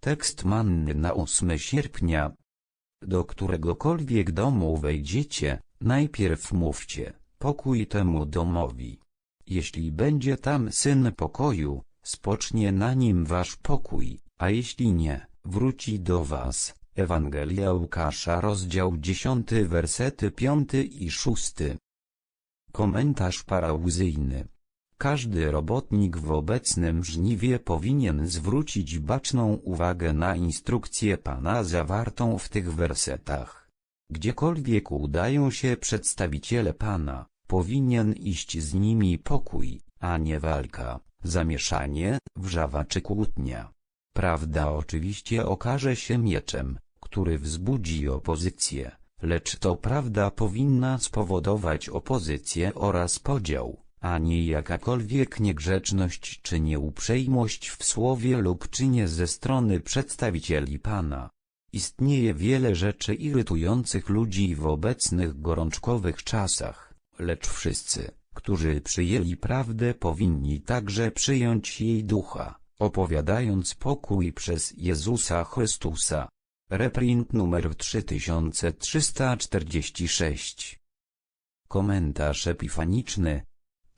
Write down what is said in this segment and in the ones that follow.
Tekst manny na 8 sierpnia. Do któregokolwiek domu wejdziecie, najpierw mówcie, pokój temu domowi. Jeśli będzie tam syn pokoju, spocznie na nim wasz pokój, a jeśli nie, wróci do was. Ewangelia Łukasza rozdział 10 wersety 5 i 6 Komentarz parauzyjny każdy robotnik w obecnym żniwie powinien zwrócić baczną uwagę na instrukcję Pana zawartą w tych wersetach. Gdziekolwiek udają się przedstawiciele Pana, powinien iść z nimi pokój, a nie walka, zamieszanie, wrzawa czy kłótnia. Prawda oczywiście okaże się mieczem, który wzbudzi opozycję, lecz to prawda powinna spowodować opozycję oraz podział ani jakakolwiek niegrzeczność czy nieuprzejmość w słowie lub czynie ze strony przedstawicieli Pana. Istnieje wiele rzeczy irytujących ludzi w obecnych gorączkowych czasach, lecz wszyscy, którzy przyjęli prawdę powinni także przyjąć jej ducha, opowiadając pokój przez Jezusa Chrystusa. Reprint numer 3346 Komentarz epifaniczny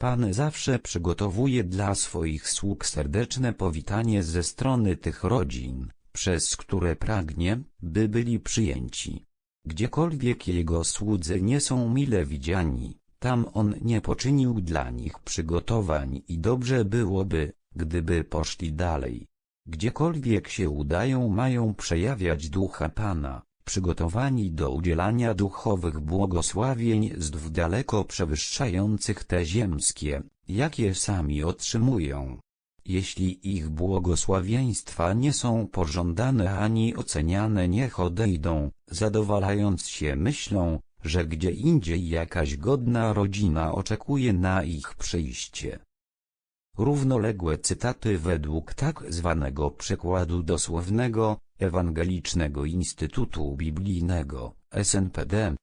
Pan zawsze przygotowuje dla swoich sług serdeczne powitanie ze strony tych rodzin, przez które pragnie, by byli przyjęci. Gdziekolwiek Jego słudzy nie są mile widziani, tam On nie poczynił dla nich przygotowań i dobrze byłoby, gdyby poszli dalej. Gdziekolwiek się udają mają przejawiać ducha Pana, przygotowani do udzielania duchowych błogosławieństw daleko przewyższających te ziemskie, jakie sami otrzymują. Jeśli ich błogosławieństwa nie są pożądane ani oceniane niech odejdą, zadowalając się myślą, że gdzie indziej jakaś godna rodzina oczekuje na ich przyjście. Równoległe cytaty według tak zwanego przekładu dosłownego, Ewangelicznego Instytutu Biblijnego, SNPD.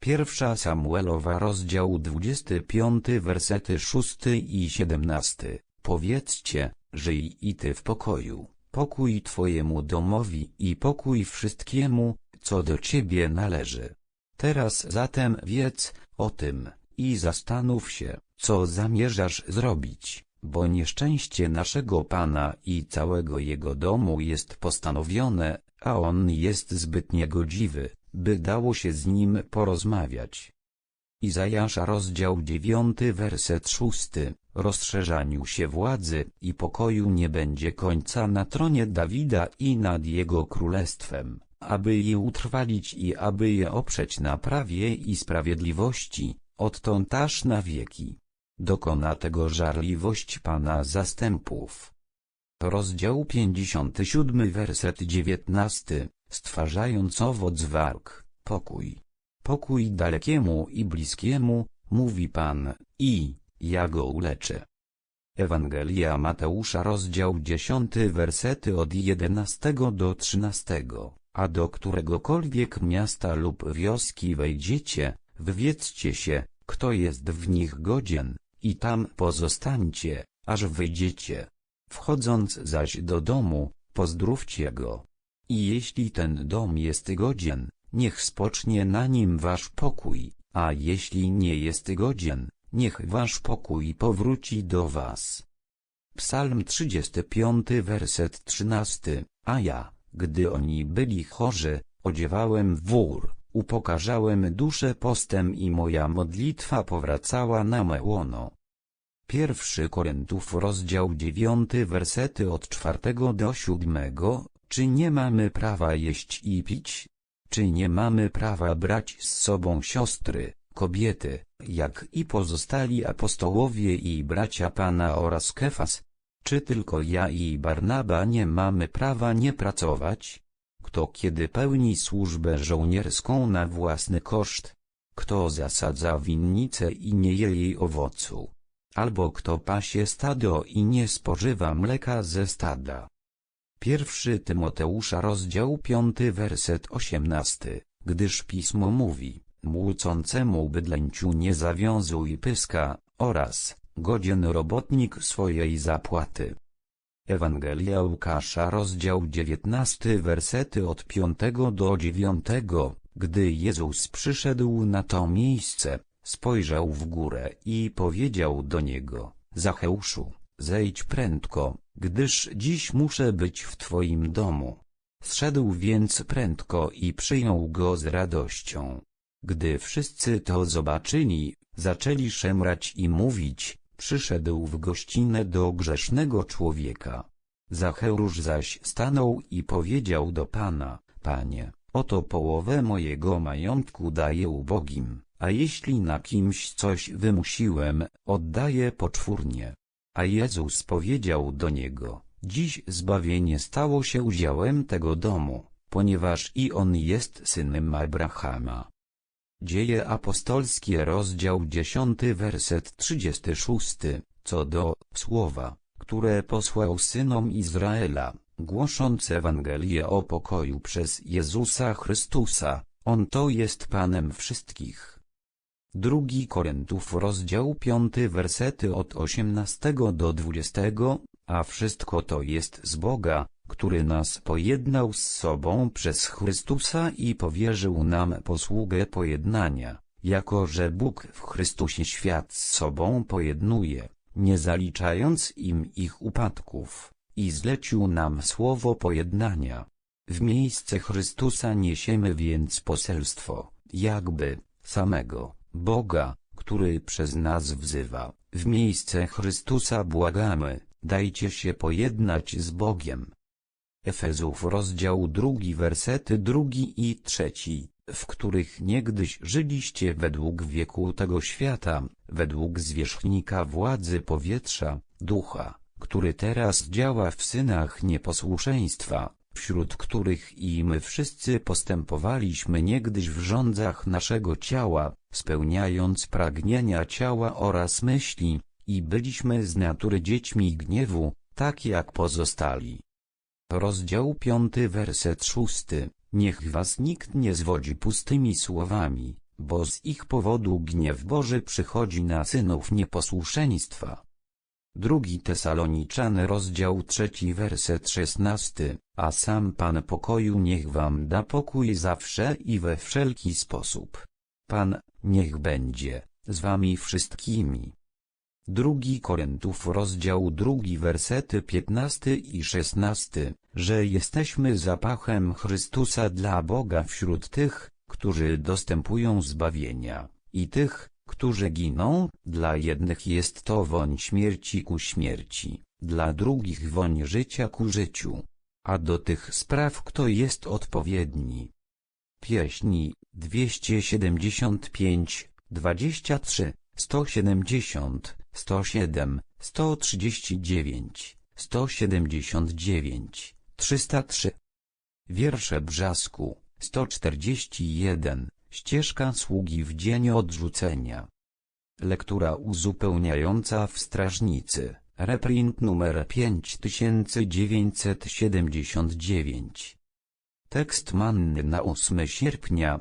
Pierwsza Samuelowa rozdział 25 wersety 6 i 17. Powiedzcie, żyj i ty w pokoju, pokój twojemu domowi i pokój wszystkiemu, co do ciebie należy. Teraz zatem wiedz o tym, i zastanów się, co zamierzasz zrobić bo nieszczęście naszego Pana i całego Jego domu jest postanowione, a On jest zbyt niegodziwy, by dało się z Nim porozmawiać. Izajasza rozdział 9 werset 6 Rozszerzaniu się władzy i pokoju nie będzie końca na tronie Dawida i nad jego królestwem, aby je utrwalić i aby je oprzeć na prawie i sprawiedliwości, odtąd aż na wieki. Dokona tego żarliwość Pana zastępów. Rozdział 57 werset 19 Stwarzając owoc walk, pokój. Pokój dalekiemu i bliskiemu, mówi Pan, i, ja go uleczę. Ewangelia Mateusza rozdział 10 wersety od 11 do 13 A do któregokolwiek miasta lub wioski wejdziecie, wywiedzcie się, kto jest w nich godzien, i tam pozostańcie, aż wyjdziecie. Wchodząc zaś do domu, pozdrówcie go. I jeśli ten dom jest godzien, niech spocznie na nim wasz pokój, a jeśli nie jest godzien, niech wasz pokój powróci do was. Psalm 35 werset 13, a ja, gdy oni byli chorzy, odziewałem wór, upokarzałem duszę postem i moja modlitwa powracała na me łono. Pierwszy Korintów rozdział 9 wersety od 4 do 7 Czy nie mamy prawa jeść i pić? Czy nie mamy prawa brać z sobą siostry, kobiety, jak i pozostali apostołowie i bracia Pana oraz Kefas? Czy tylko ja i Barnaba nie mamy prawa nie pracować? Kto kiedy pełni służbę żołnierską na własny koszt? Kto zasadza winnicę i nie je jej owocu? Albo kto pasie stado i nie spożywa mleka ze stada? Pierwszy Tymoteusza rozdział 5 werset 18, gdyż pismo mówi, młócącemu bydlęciu nie zawiązuj pyska, oraz, godzien robotnik swojej zapłaty. Ewangelia Łukasza rozdział 19 wersety od 5 do 9 Gdy Jezus przyszedł na to miejsce, spojrzał w górę i powiedział do niego, Zacheuszu, zejdź prędko, gdyż dziś muszę być w twoim domu. Zszedł więc prędko i przyjął go z radością. Gdy wszyscy to zobaczyli, zaczęli szemrać i mówić, przyszedł w gościnę do grzesznego człowieka. Zacheusz zaś stanął i powiedział do Pana, Panie, oto połowę mojego majątku daję ubogim, a jeśli na kimś coś wymusiłem, oddaję poczwórnie. A Jezus powiedział do niego, dziś zbawienie stało się udziałem tego domu, ponieważ i on jest synem Abrahama. Dzieje apostolskie rozdział 10 werset 36, co do słowa, które posłał synom Izraela, głosząc Ewangelię o pokoju przez Jezusa Chrystusa, On to jest Panem wszystkich. Drugi Koryntów rozdział 5 wersety od 18 do 20, a wszystko to jest z Boga, który nas pojednał z sobą przez Chrystusa i powierzył nam posługę pojednania, jako że Bóg w Chrystusie świat z sobą pojednuje, nie zaliczając im ich upadków, i zlecił nam słowo pojednania. W miejsce Chrystusa niesiemy więc poselstwo, jakby, samego, Boga, który przez nas wzywa, w miejsce Chrystusa błagamy, dajcie się pojednać z Bogiem. Efezów rozdział drugi wersety drugi i trzeci, w których niegdyś żyliście według wieku tego świata, według zwierzchnika władzy powietrza, ducha, który teraz działa w synach nieposłuszeństwa, wśród których i my wszyscy postępowaliśmy niegdyś w rządzach naszego ciała, spełniając pragnienia ciała oraz myśli, i byliśmy z natury dziećmi gniewu, tak jak pozostali. Rozdział piąty werset szósty. Niech was nikt nie zwodzi pustymi słowami, bo z ich powodu gniew Boży przychodzi na synów nieposłuszeństwa. Drugi Tesaloniczany rozdział trzeci werset szesnasty, a sam Pan pokoju niech wam da pokój zawsze i we wszelki sposób. Pan, niech będzie, z wami wszystkimi. Drugi Koryntów rozdział drugi wersety piętnasty i szesnasty, że jesteśmy zapachem Chrystusa dla Boga wśród tych, którzy dostępują zbawienia, i tych, którzy giną, dla jednych jest to woń śmierci ku śmierci, dla drugich woń życia ku życiu. A do tych spraw kto jest odpowiedni? Pieśni 275, 23, 170, 107, 139, 179, 303. Wiersze Brzasku, 141, Ścieżka sługi w dzień odrzucenia. Lektura uzupełniająca w Strażnicy, reprint numer 5979. Tekst manny na 8 sierpnia.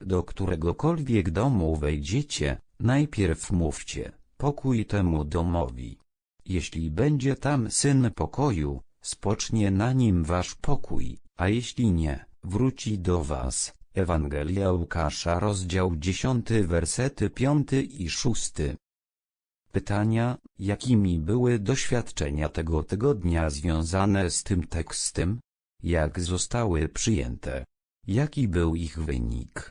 Do któregokolwiek domu wejdziecie, najpierw mówcie, pokój temu domowi. Jeśli będzie tam syn pokoju, spocznie na nim wasz pokój, a jeśli nie, wróci do was. Ewangelia Łukasza rozdział 10 wersety 5 i 6 Pytania, jakimi były doświadczenia tego tygodnia związane z tym tekstem? Jak zostały przyjęte? Jaki był ich wynik?